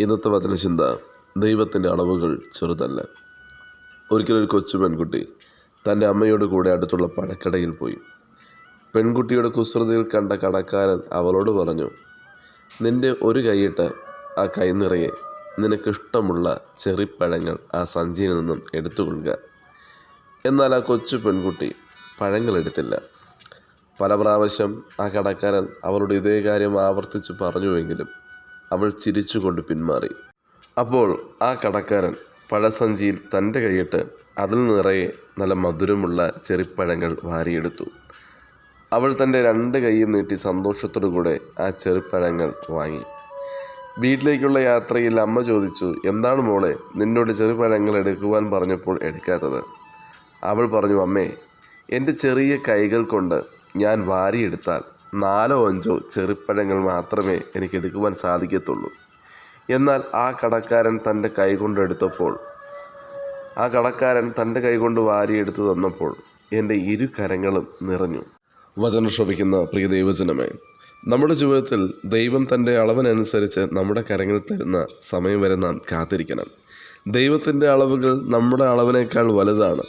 ഇന്നത്തെ വചനചിന്ത ദൈവത്തിന്റെ അളവുകൾ ചെറുതല്ല. ഒരിക്കലൊരു കൊച്ചു പെൺകുട്ടി തന്റെ അമ്മയോട് കൂടെ അടുത്തുള്ള പഴക്കടയിൽ പോയി. പെൺകുട്ടിയുടെ കുസൃതിയിൽ കണ്ട കടക്കാരൻ അവളോട് പറഞ്ഞു നിന്റെ ഒരു കൈയിട്ട് ആ കൈ നിറയെ. നിനക്കിഷ്ടമുള്ള ചെറിപ്പഴങ്ങൾ ആ സഞ്ചിയിൽ നിന്നും എടുത്തുകൊള്ളുക. എന്നാൽ ആ കൊച്ചു പെൺകുട്ടി പഴങ്ങൾ എടുത്തില്ല. പല പ്രാവശ്യം ആ കടക്കാരൻ അവളുടെ ഇതേ കാര്യം ആവർത്തിച്ച് പറഞ്ഞുവെങ്കിലും അവൾ ചിരിച്ചുകൊണ്ട് പിന്മാറി. അപ്പോൾ ആ കടക്കാരൻ പഴസഞ്ചിയിൽ തന്റെ കൈയിട്ട് അതിൽ നിറയെ നല്ല മധുരമുള്ള ചെറിപ്പഴങ്ങൾ വാരിയെടുത്തു. അവൾ തന്റെ രണ്ട് കൈയും നീട്ടി സന്തോഷത്തോടു കൂടെ ആ ചെറുപ്പഴങ്ങൾ വാങ്ങി. വീട്ടിലേക്കുള്ള യാത്രയിൽ അമ്മ ചോദിച്ചു എന്താണ് മോളെ നിന്നോട് ചെറുപഴങ്ങൾ എടുക്കുവാൻ പറഞ്ഞപ്പോൾ എടുക്കാത്തത്? അവൾ പറഞ്ഞു അമ്മേ എന്റെ ചെറിയ കൈകൾ കൊണ്ട് ഞാൻ വാരിയെടുത്താൽ നാലോ അഞ്ചോ ചെറുപ്പഴങ്ങൾ മാത്രമേ എനിക്ക് എടുക്കുവാൻ സാധിക്കത്തുള്ളൂ. എന്നാൽ ആ കടക്കാരൻ തന്റെ കൈ കൊണ്ടെടുത്തപ്പോൾ ആ കടക്കാരൻ തന്റെ കൈ കൊണ്ട് വാരിയെടുത്തു തന്നപ്പോൾ എന്റെ ഇരു കരങ്ങളും നിറഞ്ഞു. വചനം ശ്രവിക്കുന്ന പ്രിയ ദൈവജനമേ നമ്മുടെ ജീവിതത്തിൽ ദൈവം തന്റെ അളവിനനുസരിച്ച് നമ്മുടെ കരങ്ങൾ തരുന്ന സമയം വരെ നാം കാത്തിരിക്കണം. ദൈവത്തിന്റെ അളവുകൾ നമ്മുടെ അളവിനേക്കാൾ വലുതാണ്.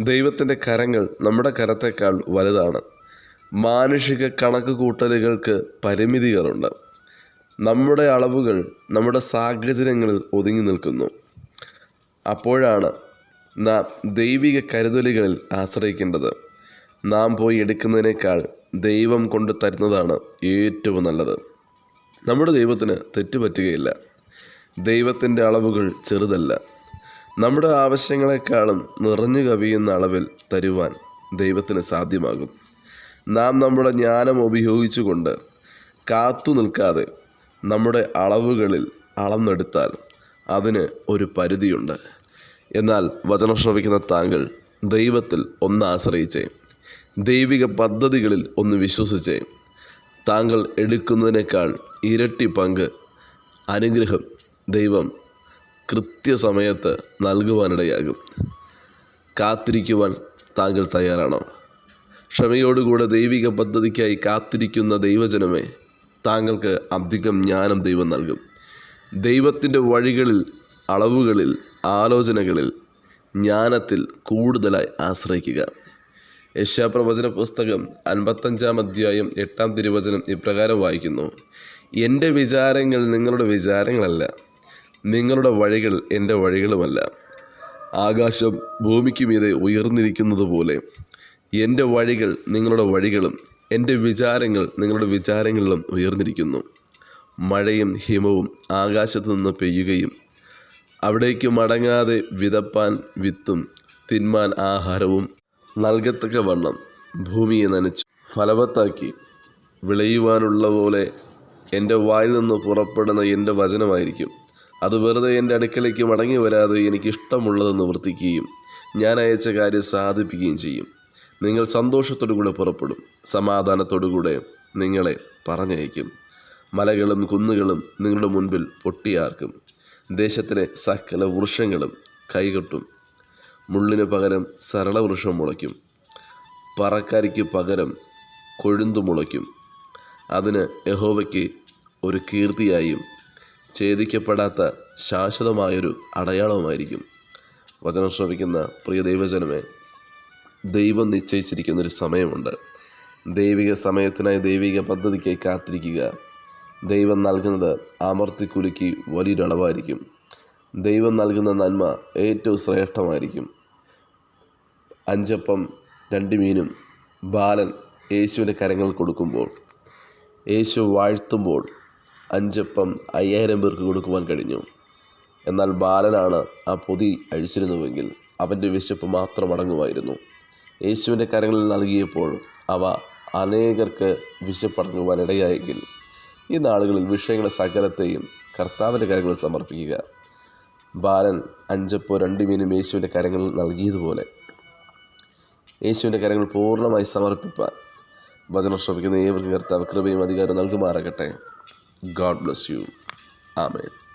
ദൈവത്തിന്റെ കരങ്ങൾ നമ്മുടെ കരത്തേക്കാൾ വലുതാണ്. മാനുഷിക കണക്ക് കൂട്ടലുകൾക്ക് പരിമിതികളുണ്ട്. നമ്മുടെ അളവുകൾ നമ്മുടെ സാഹചര്യങ്ങളിൽ ഒതുങ്ങി നിൽക്കുന്നു. അപ്പോഴാണ് നാം ദൈവിക കരുതലുകളിൽ ആശ്രയിക്കേണ്ടത്. നാം പോയി എടുക്കുന്നതിനേക്കാൾ ദൈവം കൊണ്ട് തരുന്നതാണ് ഏറ്റവും നല്ലത്. നമ്മുടെ ദൈവത്തിന് തെറ്റുപറ്റുകയില്ല ദൈവത്തിന്റെ അളവുകൾ ചെറുതല്ല. നമ്മുടെ ആവശ്യങ്ങളെക്കാളും നിറഞ്ഞു കവിയുന്ന അളവിൽ തരുവാൻ ദൈവത്തിന് സാധ്യമാകും. നാം നമ്മുടെ ജ്ഞാനം ഉപയോഗിച്ചുകൊണ്ട് കാത്തു നിൽക്കാതെ നമ്മുടെ അളവുകളിൽ അളന്നെടുത്താൽ അതിന് ഒരു പരിധിയുണ്ട്. എന്നാൽ വചനം ശ്രവിക്കുന്ന താങ്കൾ ദൈവത്തിൽ ഒന്ന് ആശ്രയിച്ചേ ദൈവിക പദ്ധതികളിൽ ഒന്ന് വിശ്വസിച്ചേ. താങ്കൾ എടുക്കുന്നതിനേക്കാൾ ഇരട്ടി പങ്ക് അനുഗ്രഹം ദൈവം കൃത്യസമയത്ത് നൽകുവാനിടയാകും. കാത്തിരിക്കുവാൻ താങ്കൾ തയ്യാറാണോ? ക്ഷമയോടുകൂടെ ദൈവിക പദ്ധതിക്കായി കാത്തിരിക്കുന്ന ദൈവജനമേ താങ്കൾക്ക് അധികം ജ്ഞാനം ദൈവം നൽകും. ദൈവത്തിന്റെ വഴികളിൽ അളവുകളിൽ ആലോചനകളിൽ ജ്ഞാനത്തിൽ കൂടുതലായി ആശ്രയിക്കുക. യശാപ്രവചന പുസ്തകം അൻപത്തഞ്ചാം അധ്യായം എട്ടാം തിരുവചനം ഇപ്രകാരം വായിക്കുന്നു. എന്റെ വിചാരങ്ങൾ നിങ്ങളുടെ വിചാരങ്ങളല്ല നിങ്ങളുടെ വഴികൾ എന്റെ വഴികളുമല്ല. ആകാശം ഭൂമിക്ക് മീതെ ഉയർന്നിരിക്കുന്നത് പോലെ എന്റെ വഴികൾ നിങ്ങളുടെ വഴികളും എന്റെ വിചാരങ്ങൾ നിങ്ങളുടെ വിചാരങ്ങളിലും ഉയർന്നിരിക്കുന്നു. മഴയും ഹിമവും ആകാശത്തു നിന്ന് പെയ്യുകയും അവിടേക്ക് മടങ്ങാതെ വിതപ്പാൻ വിത്തും തിന്മാൻ ആഹാരവും നൽകത്തക്ക വണ്ണം ഭൂമിയെ നനച്ചു ഫലവത്താക്കി വിളയുവാനുള്ള പോലെ എന്റെ വായിൽ നിന്ന് പുറപ്പെടുന്ന എന്റെ വചനമായിരിക്കും. അത് വെറുതെ എന്റെ അടുക്കലേക്ക് മടങ്ങി വരാതെ എനിക്ക് ഇഷ്ടമുള്ളത് നിവർത്തിക്കുകയും ഞാൻ അയച്ച കാര്യം സാധിപ്പിക്കുകയും ചെയ്യും. നിങ്ങൾ സന്തോഷത്തോടുകൂടെ പുറപ്പെടും. സമാധാനത്തോടുകൂടെ നിങ്ങളെ പറഞ്ഞയക്കും. മലകളും കുന്നുകളും നിങ്ങളുടെ മുൻപിൽ പൊട്ടിയാർക്കും. ദേശത്തിലെ സകല വൃക്ഷങ്ങളും കൈകൊട്ടും. മുള്ളിന് പകരം സരള വൃക്ഷം മുളയ്ക്കും. പറക്കാരിക്ക് പകരം കൊഴുന്തു മുളയ്ക്കും. അതിന് യഹോവയ്ക്ക് ഒരു കീർത്തിയായും ഛേദിക്കപ്പെടാത്ത ശാശ്വതമായൊരു അടയാളവുമായിരിക്കും. വചനം ശ്രവിക്കുന്ന പ്രിയ ദൈവജനമേ ദൈവം നിശ്ചയിച്ചിരിക്കുന്ന ഒരു സമയമുണ്ട്. ദൈവിക സമയത്തിനായി ദൈവിക പദ്ധതിക്കായി കാത്തിരിക്കുക. ദൈവം നൽകുന്നത് അമർത്തിക്കുലുക്കി വലിയൊരളവായിരിക്കും. ദൈവം നൽകുന്ന നന്മ ഏറ്റവും ശ്രേഷ്ഠമായിരിക്കും. അഞ്ചപ്പം രണ്ട് മീനും ബാലൻ യേശുവിന്റെ കരങ്ങൾ കൊടുക്കുമ്പോൾ യേശു വാഴ്ത്തുമ്പോൾ അഞ്ചപ്പം അയ്യായിരം പേർക്ക് കൊടുക്കുവാൻ കഴിഞ്ഞു. എന്നാൽ ബാലനാണ് ആ പൊതി അഴിച്ചിരുന്നുവെങ്കിൽ അവന്റെ വിശപ്പ് മാത്രം അടങ്ങുമായിരുന്നു. യേശുവിന്റെ കരങ്ങളിൽ നൽകിയപ്പോൾ അവ അനേകർക്ക് വിശപ്പടങ്ങുവാനിടയായെങ്കിൽ ഈ നാളുകളിൽ വിഷയങ്ങളെ സകലത്തെയും കർത്താവിന്റെ കരങ്ങളിൽ സമർപ്പിക്കുക. ബാലൻ അഞ്ചപ്പോ രണ്ട് മീനും യേശുവിന്റെ കരങ്ങളിൽ നൽകിയതുപോലെ. യേശുവിന്റെ കരങ്ങൾ പൂർണമായി സമർപ്പിപ്പാൻ വചനം ശ്രമിക്കുന്ന ഏവർക്കും കർത്താവ് കൃപയും അധികാരവും നൽകുമാറാകട്ടെ. God bless you. ആമേൻ.